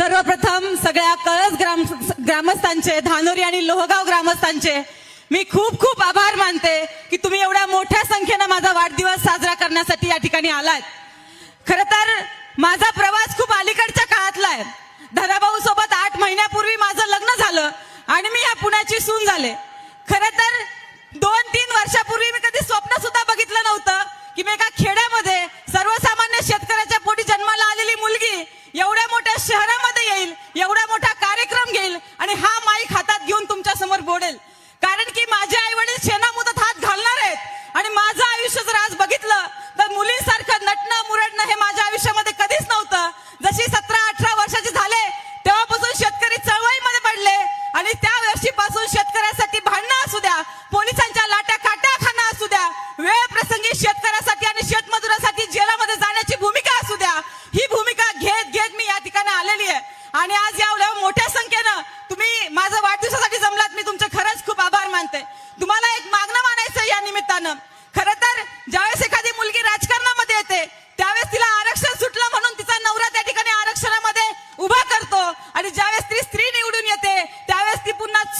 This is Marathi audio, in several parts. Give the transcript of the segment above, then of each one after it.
सर्वप्रथम सगळ्या कळस ग्राम ग्रामस्थांचे धानोरी आणि लोहगाव ग्रामस्थांचे मी खूप खूप आभार मानते की तुम्ही एवढ्या मोठ्या संख्येनं माझा वाढदिवस साजरा करण्यासाठी या ठिकाणी आलाय खर तर माझा प्रवास खूप अलीकडच्या काळातला आहे. धराभाऊ सोबत आठ महिन्यापूर्वी माझं लग्न झालं आणि मी या पुण्याची सून झाले.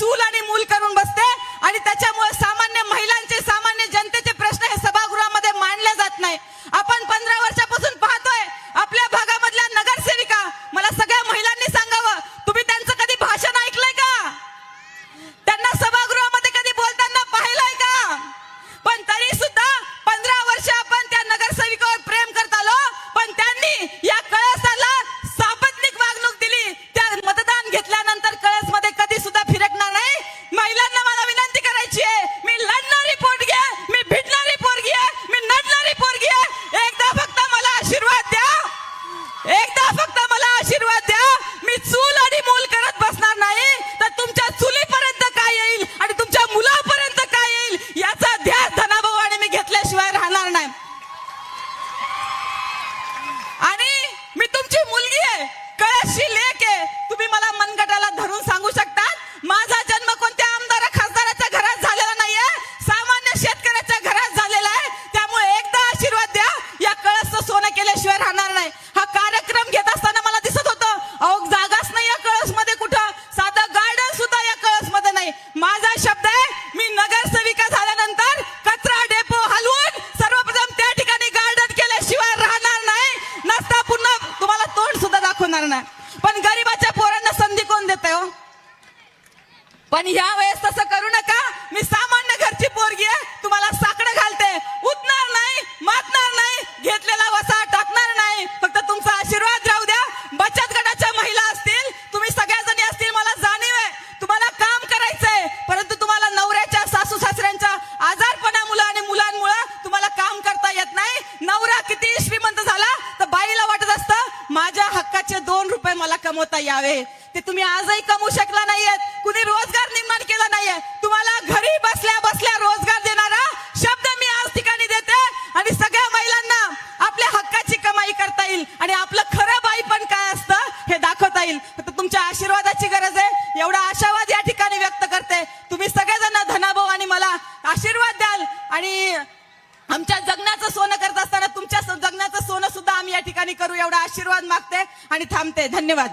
चूल आणि मूल करून बसते आणि त्याच्या होणार नाही. पण गरीबाच्या पोरांना संधी कोण देत हो? पण ह्या वेळेस तसं करू नका. मी कमवता यावे. ते तुम्ही आजही कमवू शकला नाहीयेत. कुणी रोजगार निर्माण केला नाहीये. तुम्हाला घरी बसल्या बसल्या रोजगार देणारा शब्द मी आज ठिकाणी देते. आणि सगळ्या महिलांना आपल्या हक्काची कमाई करता येईल. आणि आपलं खरं बाई पण काय असतं हे दाखवता येईल. तर तुमच्या आशीर्वादाची गरज आहे. एवढा आशावाद या ठिकाणी व्यक्त करते. तुम्ही सगळेजण धनाभाऊ आणि मला आशीर्वाद द्याल. आणि आमच्या जगण्याचं सोनं करत असताना तुमच्या जगण्याचं सोनं सुद्धा आम्ही या ठिकाणी करू. एवढा आशीर्वाद मागते. आणि थांबते. धन्यवाद.